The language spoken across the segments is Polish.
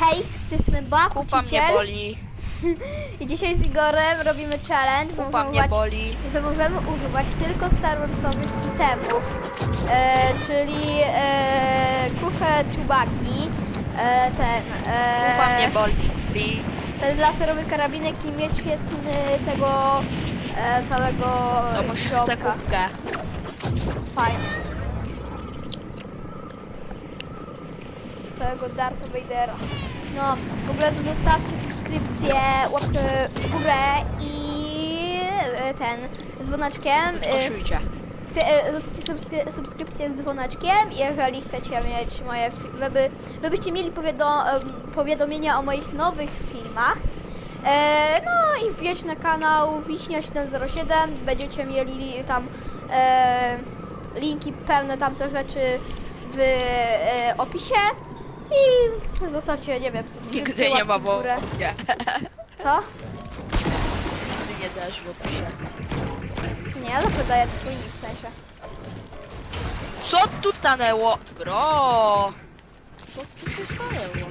Hej, z tej strony Bak, Kupa mnie boli. I dzisiaj z Igorem robimy challenge. bo Kupa możemy mnie używać- boli. że możemy używać tylko Star Warsowych itemów. E, czyli e, kufę Chewbacki, e, ten, Kupa mnie e, boli. ten laserowy karabinek i miecz świetny tego e, całego To muszę chcę środka. kubkę. Fajnie. Całego Darth Vadera. No, w ogóle to zostawcie subskrypcję, łapkę w górę i e, ten z dzwoneczkiem. e. Chce- e, Zostawcie subskry- subskrypcję z dzwoneczkiem, jeżeli chcecie mieć moje, fi- żeby, żebyście mieli powiado, em, powiadomienia o moich nowych filmach. E, no i wbijać na kanał Wiśnia707, będziecie mieli tam e, linki pełne tamte rzeczy w e, opisie i zostawcie, nie wiem, subskrypcję, Nigdy nie ma w górę. Nie. Co? Nigdy nie dasz w opisie. Nie, zawsze daję twój nick w sensie. Co tu stanęło? Bro! Co tu się stanęło?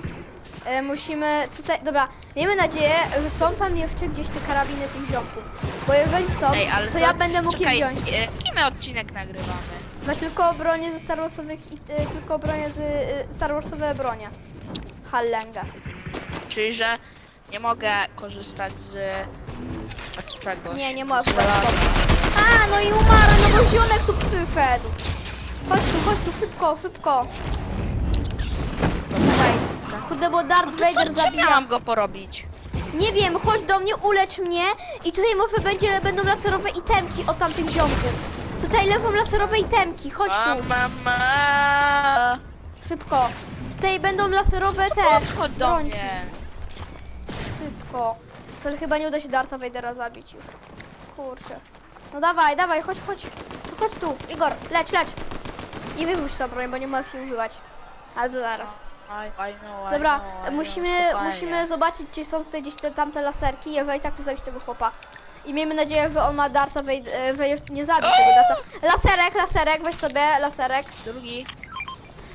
E, musimy tutaj, dobra, miejmy nadzieję, że są tam jeszcze gdzieś te karabiny tych ziomków. Bo jeżeli są, ale to, ja będę mógł czekaj, je wziąć. e, Jaki my odcinek nagrywamy? Za tylko bronie ze Star Warsowych i e, tylko bronie z e, Star Warsowe bronie. Hallenga. Czyli, że nie mogę korzystać z... Od czegoś. Nie, nie z mogę. A, no i umarł, no bo ziomek tu przyszedł. Chodź tu, chodź tu, szybko, szybko. Dawaj. Kurde, bo Darth Vader co, zabija. ja mam go porobić? Nie wiem, chodź do mnie, ulecz mnie i tutaj może będzie, będą laserowe itemki od tamtych ziomków. Tutaj lewą laserowe itemki, chodź tu, Mama! szybko. Tutaj będą laserowe te Podchodź do brońki. mnie. Szybko. Ale chyba nie uda się Darta Vadera zabić już. Kurczę. No dawaj, dawaj, chodź, chodź. No chodź tu, Igor, leć, leć. I wywróć tą broń, bo nie możesz się używać. Ale to zaraz. I, I know, I Dobra, know, I musimy, know, spokojnie. musimy zobaczyć, czy są tutaj gdzieś te tamte laserki, jeżeli tak, to zabić tego chłopa. I miejmy nadzieję, że on ma Darta Vader, że nie zabić tego Darta. Laserek, laserek, weź sobie laserek. Drugi.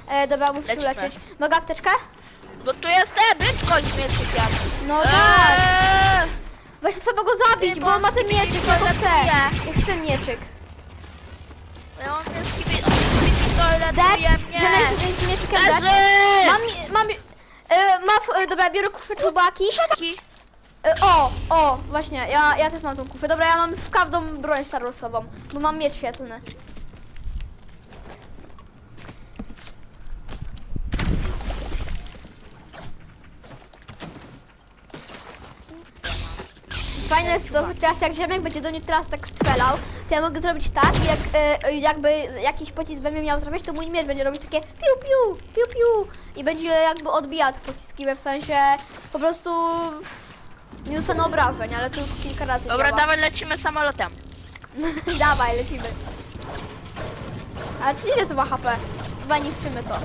E, dobra, musisz Lecimy. lecieć. Mogę apteczkę? Bo tu jest te, byczko z mieczykiem. No tak. Eee! Weź trzeba go zabić, Ty bo on ma ten mieczyk, ja go chcę. Jest ten mieczyk. No on jest kibi... On jest kibi Dać? toiletuje Że mnie. mężczyzn z mieczykiem dać? Leży! Mam, mam, e, ma, e, dobra, biorę kufę czubaki. Szaki. E, o, o, właśnie, ja, ja też mam tą kufę. Dobra, ja mam w każdą broń starosową, bo mam miecz świetlny. Fajne jest to, że teraz jak ziemek będzie do mnie teraz tak strzelał, to ja mogę zrobić tak, jak e, jakby jakiś pocisk będzie miał zrobić, to mój miecz będzie robić takie piu piu, piu piu i będzie jakby odbijał te pociski, w sensie po prostu nie dostanę obrażeń, ale to już kilka razy Dobra, działa. dawaj lecimy samolotem. Dawaj, lecimy. Ale czy ile to ma HP? Chyba niszczymy to.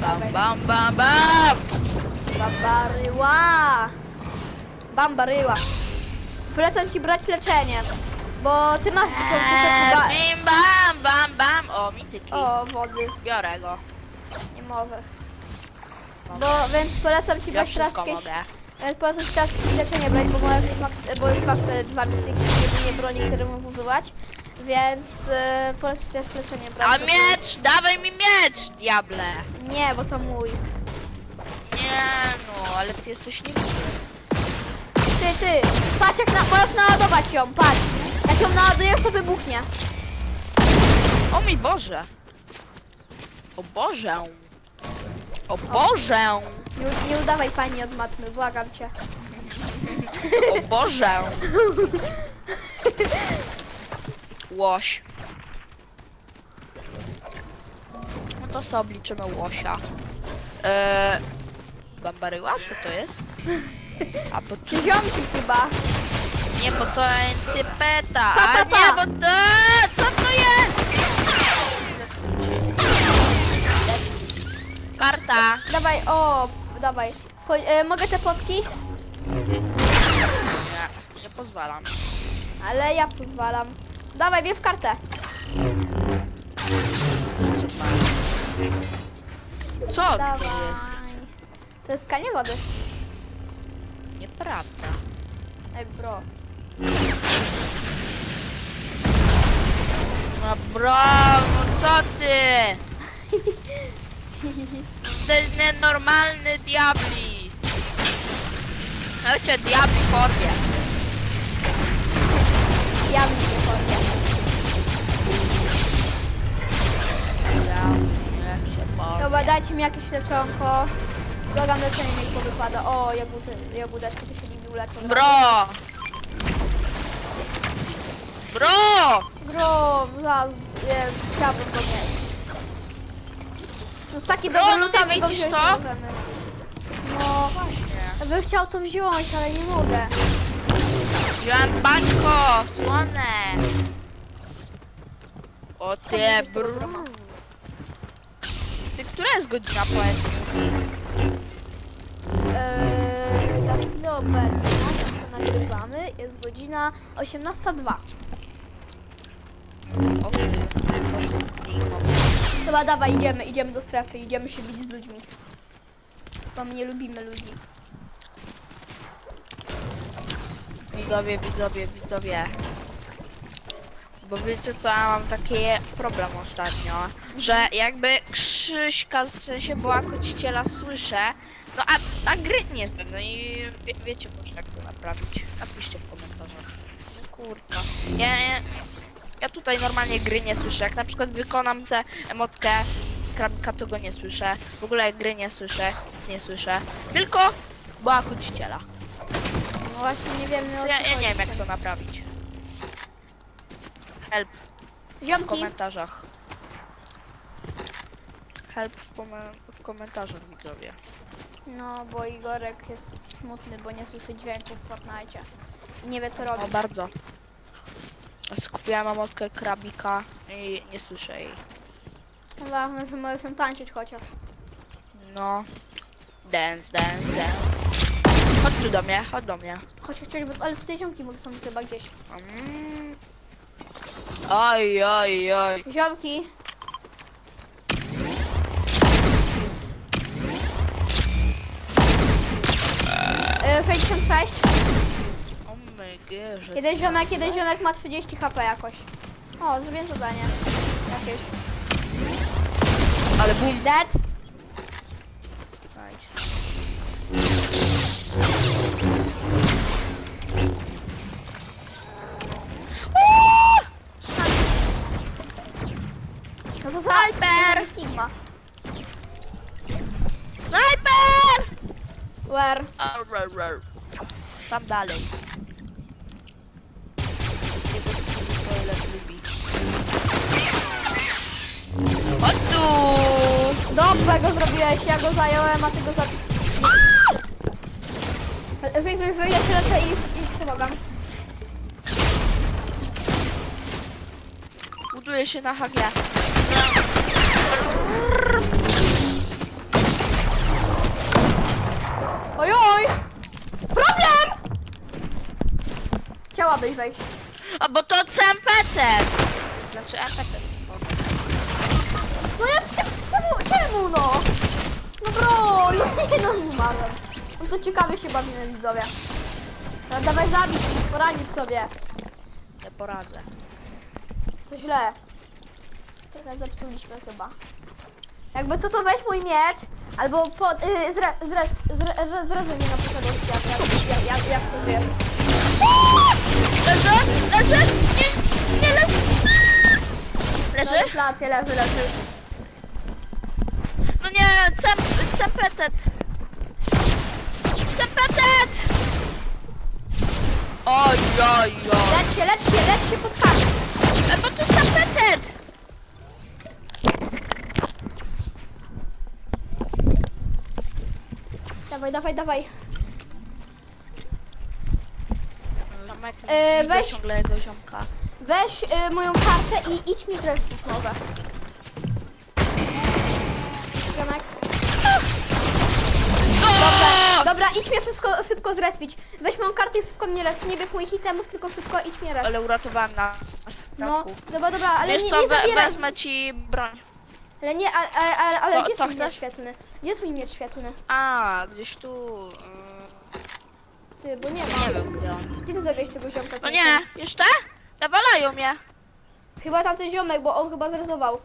Bam, bam, bam, bam! Bambaryła! Bambaryła. Polecam ci brać leczenie, bo ty masz Eee, ba- Bim, bam, bam, bam! O, mityki. O, wody. Biorę go. Nie mogę. Bo, więc polecam ci Ja brać teraz jakieś... mogę. Więc polecam ci teraz leczenie brać, bo, max, bo już masz te dwa mityki, jedynie broni, które mógł używać. Więc yy, polecam ci teraz leczenie brać. A bo- miecz! Dawaj mi miecz, diable! Nie, bo to mój. Nie no, ale ty jesteś niewinny. Ty, ty, patrz jak na, możesz naładować ją, patrz. Jak ją naładujesz, to wybuchnie. O mój Boże! O Boże! O Boże! Nie, nie udawaj pani od matmy, błagam cię. O Boże! Łoś. No to sobie obliczymy łosia. Eee, bambaryła? Co to jest? A bo ziomki chyba. Nie, bo to encypeta. A nie, bo to... Co to jest? Karta. Dawaj, o, dawaj. Chodź, e, mogę te potki? Nie, nie pozwalam. Ale ja pozwalam. Dawaj, bierz kartę. Co Dawaj. jest? To jest skanie wody. Nieprawda. Ej, bro. No brawo, co ty? To jest nienormalny diabli. Chodźcie, diabli porwie. Ja bym nie powiem. Niech się porwie. Dobra, dajcie mi jakieś leczonko. Drogam leczenie niech powypada. O, jagódy, jagódeczki to się nimi uleczą. Bro! Bro! Bro, za, jest, chciałbym go mieć. To jest taki Bro, dobry no lód, a ty my go widzisz wziąć to? nie możemy. No, Właśnie. ja bym chciał to wziąć, ale nie mogę. Wziąłem bańko, słone. O ty, brr. Ty, która jest godzina, powiedz mi? Eee, na chwilę obecną, to nagrywamy, jest godzina 18.02. O ty, prostniku. Chyba dawaj, idziemy, idziemy do strefy, idziemy się bić z ludźmi. Bo my nie lubimy ludzi. Widzowie, widzowie, widzowie. Bo wiecie co, ja mam taki problem ostatnio, że jakby Krzyśka, w sensie była kociciela słyszę, no a ta gry nie jest pewna i wie, wiecie może jak to naprawić. Napiszcie w komentarzach. No kurwa. Ja, ja, ja tutaj normalnie gry nie słyszę, jak na przykład wykonam se emotkę krabika, to go nie słyszę. W ogóle gry nie słyszę, nic nie słyszę. Tylko była kociciela. No właśnie, nie co ja, ja nie wiem jak to naprawić. Help w Ziomki, komentarzach. Help w, w komentarzach widzowie. no bo Igorek jest smutny, bo nie słyszy dźwięków w Fortnite. I nie wie co robić. bardzo. Skupiłem mamotkę krabika i nie słyszę jej. Chyba może możemy tańczyć chociaż. No. Dance, dance, dance. Chodź tu do mnie, chodź do mnie. Chociaż chcieli, bo ale te ziomki mogą są chyba gdzieś. Mm. Oj, oj, oj. Ziomki, Yy, 56. Gierze. Jeden ziomek, jeden ziomek ma 30 HP jakoś. O, zrobiłem zadanie. Jakieś. Ale bum. Dead. Nice. No to za Sniper! Sigma. Snajper! Where? Arr, Tam dalej. Tu! Dobrze go zrobiłeś, ja go zająłem, a ty go zabiłeś. Wyjdź, wyjdź, wyjdź, ja się lecę i, i pomagam. Buduje się na HG. Oj, oj! Problem! Chciałabyś wejść. A bo to CMPT! Znaczy MPT. No ja przecież, czemu, no? No bro, nie no, nie umarłem. No to ciekawie się bawimy widzowie. No, dawaj zabić ich, poradzić sobie. Nie poradzę. To źle. Teraz zepsuliśmy chyba. Jakby co to weź mój miecz, albo po, y, zre, zre, zre, zre, zrezuj mnie na przyszłość, jak, jak, jak, jak, to wiesz. Leży! Leży! Nie, nie leży! Leży? Leży? leży, leży. Nie, cem, cepetet. Cepetet! Oj, oj, oj. Lecz się, lecz się, lecz się pod kartę. E, bo tu cepetet! Dawaj, dawaj, dawaj. Tomek, E, widzę weź- ciągle jego ziomka. Weź y, moją kartę i idź mi zrespić może. Idź mnie szybko, szybko zrespić. Weź moją kartę i szybko mnie resp. Nie bierz moich itemów, tylko szybko idź mnie resp. Ale uratowałem nas. No, dobra, dobra, ale Wiesz nie, co, nie we, zabieraj. wezmę ci broń. Ale nie, ale, ale, ale, ale To- gdzie jest to mój chcesz? miecz świetlny? Gdzie jest mój miecz świetlny? A, gdzieś tu. Ty, bo nie ma. nie wiem gdzie on. Gdzie ty zabiłeś tego ziomka? z No mieczem? nie, jeszcze? Nawalają mnie. Chyba tamten ziomek, bo on chyba zrezował.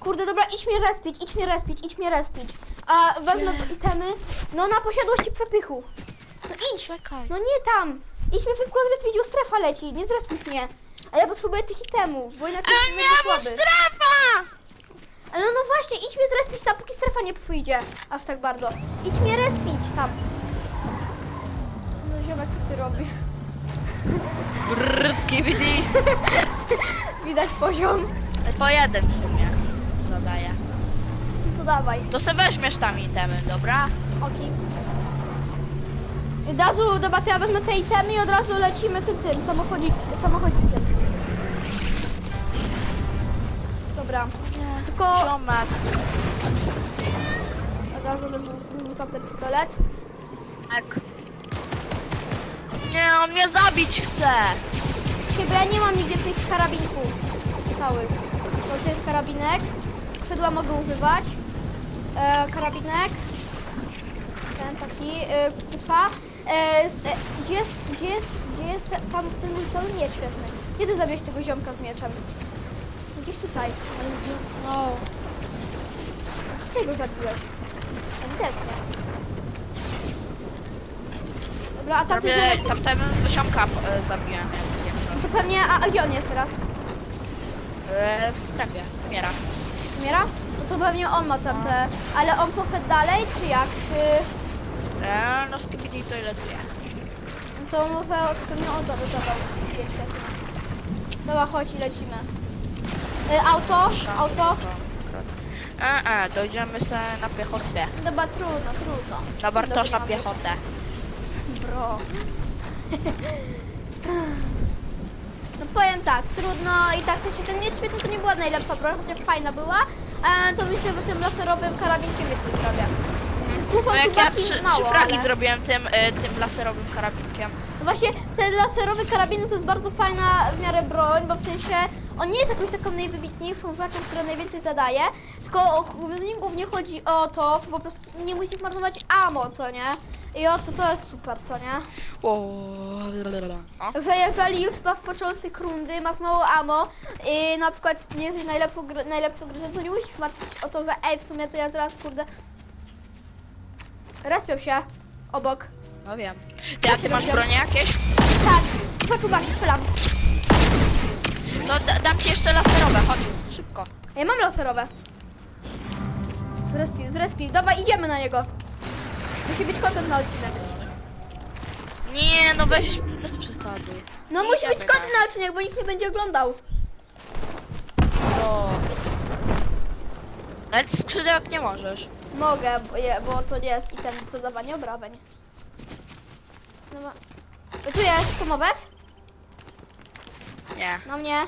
Kurde, dobra, idź mnie respić, idź mnie respić, idź mnie respić. A wezmę itemy. No na posiadłości przepychu. No idź. Czekaj. No nie tam. Idź mnie szybko zrespić, bo strefa leci. Nie zrespić mnie. A ja potrzebuję tych itemów, bo inaczej A nie, bo słaby. strefa! Ale no właśnie, idź mnie zrespić tam, póki strefa nie pójdzie. Aż tak bardzo. Idź mnie respić tam. No ziomek, co ty robisz? Brrr, skibidi. Widać poziom. Po jeden w sumie zadaję. To dawaj. To se weźmiesz tam itemy, dobra? Okej. Od razu, dobra, to ja wezmę te itemy i od razu lecimy tym, tym, samochodzik, samochodzikiem. Dobra. Tylko Ziomek. od razu wy- wyrzucam ten pistolet. Tak. Nie, on mnie zabić chce. Nie, bo ja nie mam nigdzie tych karabinków całych. To jest karabinek. Skrzydła mogę używać. E, karabinek. Ten taki. E, kufa. E, e, gdzie jest, gdzie jest, gdzie jest tam ten mój cały miecz świetny? Kiedy zabiłeś tego ziomka z mieczem? Gdzieś tutaj. No. Gdzie go zabiłeś? Ewidentnie. Dobra, a tamten ziomek, tamten ziomka e, zabiłem to pewnie, a, a gdzie on jest teraz? E, w strefie, umiera. Umiera? No to pewnie on ma tam te... Ale on poszedł dalej, czy jak? Czy... E, no skibidi to ile tu je? No to może to pewnie on zawydawał. Dobra, chodź i lecimy. Y, auto, auto. E, e, dojdziemy se na piechotę. Dobra, trudno, trudno. Na Bartosza Dobra, piechotę. Bro. No powiem tak, trudno i tak w sensie ten miecz świetny to nie była najlepsza broń, chociaż fajna była. E, to myślę, że tym laserowym karabinkiem więcej zrobię. Kufą No jak ja trzy, trzy fragi zrobiłem tym, e, tym laserowym karabinkiem. No Właśnie ten laserowy karabin to jest bardzo fajna w miarę broń, bo w sensie on nie jest jakąś taką najwybitniejszą rzeczą, która najwięcej zadaje, tylko w nim głównie chodzi o to, po prostu nie musisz marnować ammo, co nie? I o to jest super, co nie? O, o. Że jeżeli już masz początek rundy, masz mało ammo i na przykład nie jesteś najlepszą, gr- najlepszą graczem, to nie musisz martwić o to, że ej, w sumie to ja zaraz, kurde... Respią się obok. No wiem. Ty, a ty masz bronie jakieś? Tak, patrz uwagi, strzelam. No da, dam ci jeszcze laserowe, chodź, szybko. Ja mam laserowe. Zrespił, zrespił. Dobra, idziemy na niego. Musi być kontent na odcinek. Nie, no weź bez przesady. No musi być idziemy na odcinek, bo nikt nie będzie oglądał. O. Ale skrzydełek nie możesz. Mogę, bo, je, bo to nie jest item zadawanie obrażeń. Dobra. To tu jest? Nie. No mnie.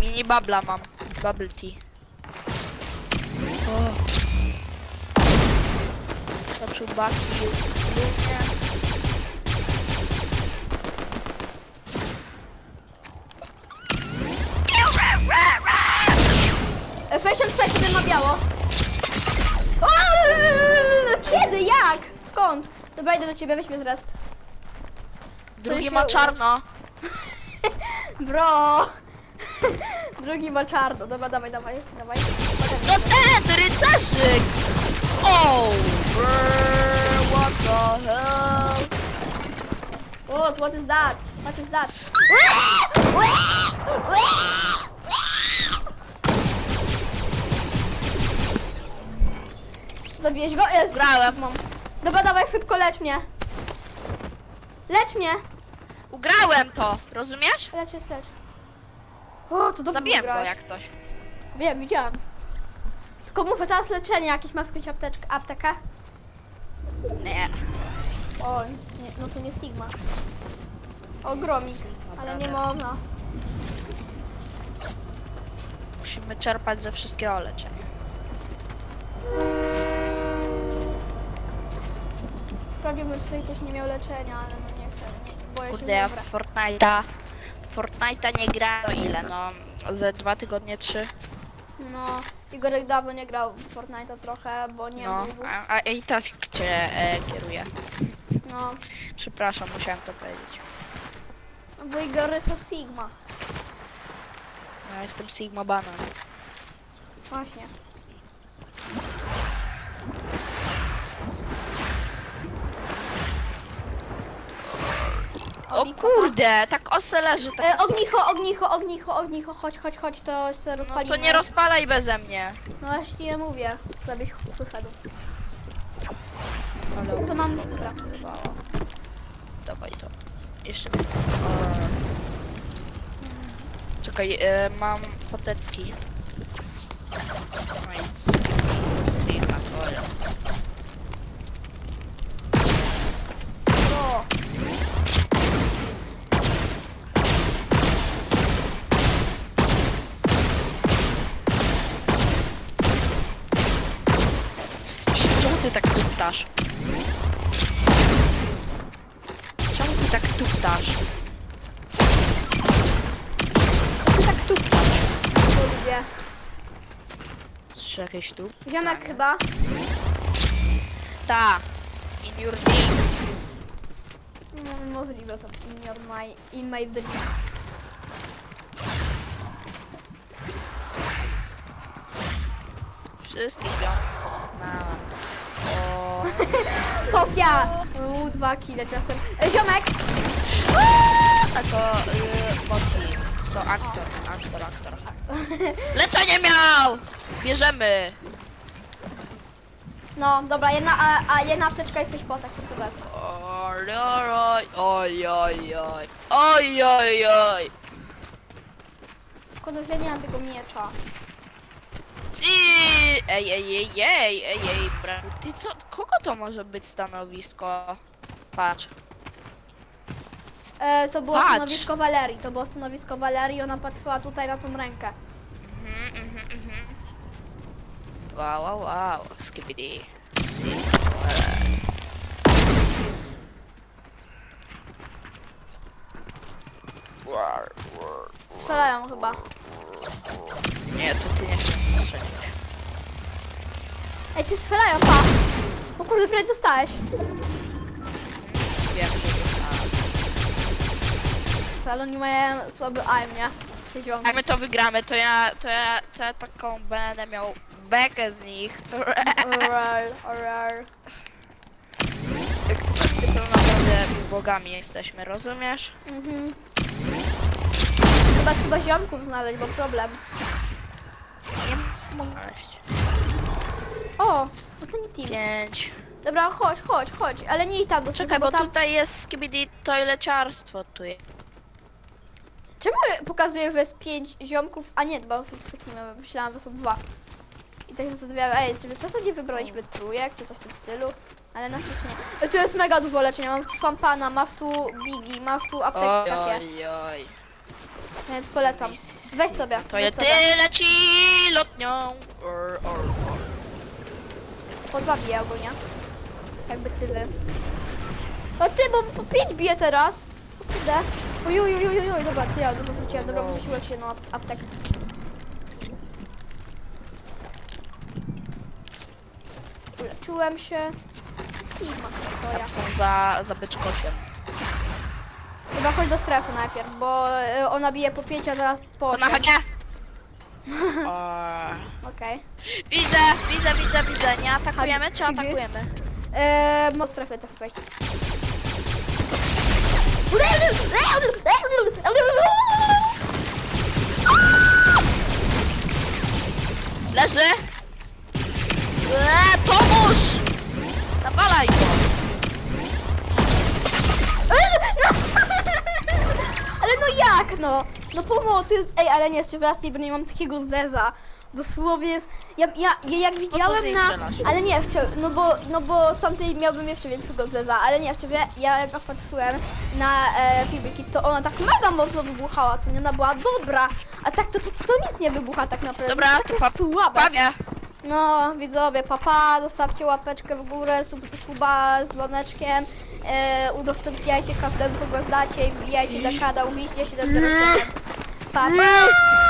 Mini babla mam. Bubble tea. O. To czubaki. lubię. E, Fashion Fashion ma biało. O, Kiedy? Jak? Skąd? Dobra, idę do ciebie, weź mnie zres. Drugi ma czarno. Bro. Drugi ma czarno. Dobra, dawaj, dawaj, dawaj. No ten, rycerzyk! Oh, brr, what the hell? What? What is that? What is that? Zabijeś go? Jest. Grałem. Mam. Dobra, dawaj, szybko lecz mnie. Lecz mnie. Ugrałem to, rozumiesz? Lecz, lecz, lecz. O, to dobrze Zabiłem go jak coś. Wiem, widziałam. Tylko muszę teraz leczenie jakieś, masz jakąś apteczkę, aptekę? Nie. O, nie, no to nie Sigma. O, gromik, ale nie można. Musimy czerpać ze wszystkiego leczenia. Sprawdziłbym, czy tutaj ktoś nie miał leczenia, ale no nie chcę, nie, boję Kurde, się, ja w. Fortnite'a... w Fortnite'a nie gra no ile, no... Ze dwa tygodnie, trzy? No, Igorek dawno nie grał w Fortnite'a trochę, bo nie No, mógł. a, a i tak cię e, kieruje. No, Przepraszam, musiałem to powiedzieć. bo Igorek to Sigma. Ja jestem Sigma Banan. Właśnie. O Obi, kurde, tak ose leży, papa. E, tak ognicho, ognicho, ognicho, ognicho, chodź, chodź, chodź, to się No rozpalimy. to nie rozpalaj beze mnie. No właśnie mówię, żebyś wyszedł. Ale To mam- dobra. Dawaj to. Jeszcze więcej. Czekaj, e, mam potecki. No i Sigma, kolor. O, Czemu ty tak tuptasz? Czemu ty tak tuptasz? Czemu ty tak tuptasz? lubię. Czy jakieś tu? Ziomek chyba. Ta. In your dreams. No, możliwe to in your my, in my dreams. Wszystkich ją pokonałam. Kopia! U, dwa kile czasem. E, ziomek! A to y, Motti. To aktor, aktor, aktor. Leczenie miał! Bierzemy! No, dobra, jedna, a, a jedna apteczka jesteś po tak super. Oj, oj, oj, oj, oj, oj, oj, oj. Szkoda, że nie mam tego miecza. Ty! Ej, ej, ej, ej, ej, ej, bra. Ty co, kogo to może być stanowisko? Patrz. E, to było Patrz. stanowisko Walerii, to było stanowisko Walerii, ona patrzyła tutaj na tą rękę. Mhm, mhm, mhm. Wow, wow, wow, skibidi. Strzelają chyba. Nie, to ty nie chcesz strzelić. Ej, ty strzelają, pa! O kurde, prawie dostałeś. Wiem, że dostałem. Ale oni mają słaby aim, nie? Jak my to wygramy, to ja, to ja, to ja taką będę miał bekę z nich. Oral, oral. To naprawdę bogami jesteśmy, rozumiesz? Mhm. Chyba trzeba ziomków znaleźć, bo problem. Znaleźć. O, ostatni team. Pięć. Dobra, chodź, chodź, chodź, ale nie idź tam do Czekaj, bo tam... tutaj jest skibidi toileciarstwo tu jest. Czemu pokazuje, że jest pięć ziomków, a nie, dwa są trzy teamy, myślałam, że są dwa. I tak się zastanawiałam, ej, czy my czasem nie wybraliśmy trójek, czy coś w tym stylu? Ale na szczęście nie. E, Tu jest mega dużo leczenia, mam tu szampana, mam tu bigi, mam tu apteki Oj, takie, oj, oj. Więc polecam. Weź sobie, To weź jest sobie. ty leci lotnią. Or, or, bije ogólnie. Jakby ty wy. O ty, bo po pięć bije teraz. O kurde. Oj, oj, oj, oj, oj, dobra, ty ja dużo zwróciłem, dobra, muszę się uleczyć jedną ap- aptekę. Uleczyłem się. Sigma to ja. Tam są za, za byczkosiem. Chyba chodź do strefy najpierw, bo y, ona bije po pięć, a zaraz po To na. HG! O, Okej. Widzę, widzę, widzę, widzę. Nie atakujemy, czy atakujemy? Eee, mo strefy też wejść. Leży! Eee, pomóż! Nawalaj go! No jak no? No pomocy jest... Ej, ale nie, jeszcze raz nie, bo nie mam takiego zeza. Dosłownie jest... Ja, ja, ja jak widziałem na... strzelasz? Ale nie, wczoraj, no bo, no bo z tamtej miałbym jeszcze większego zeza, ale nie, wczoraj ja jak patrzyłem na e, filmiki, to ona tak mega mocno wybuchała, co nie, ona była dobra, a tak to, to, to nic nie wybucha tak naprawdę, Dobra, to pa- słabe. Pawie! No, widzowie, papa, zostawcie łapeczkę w górę, sub, suba z dzwoneczkiem, e, udostępniajcie każdemu, kogo znacie i wbijajcie na kanał Miśnie 707. Papa!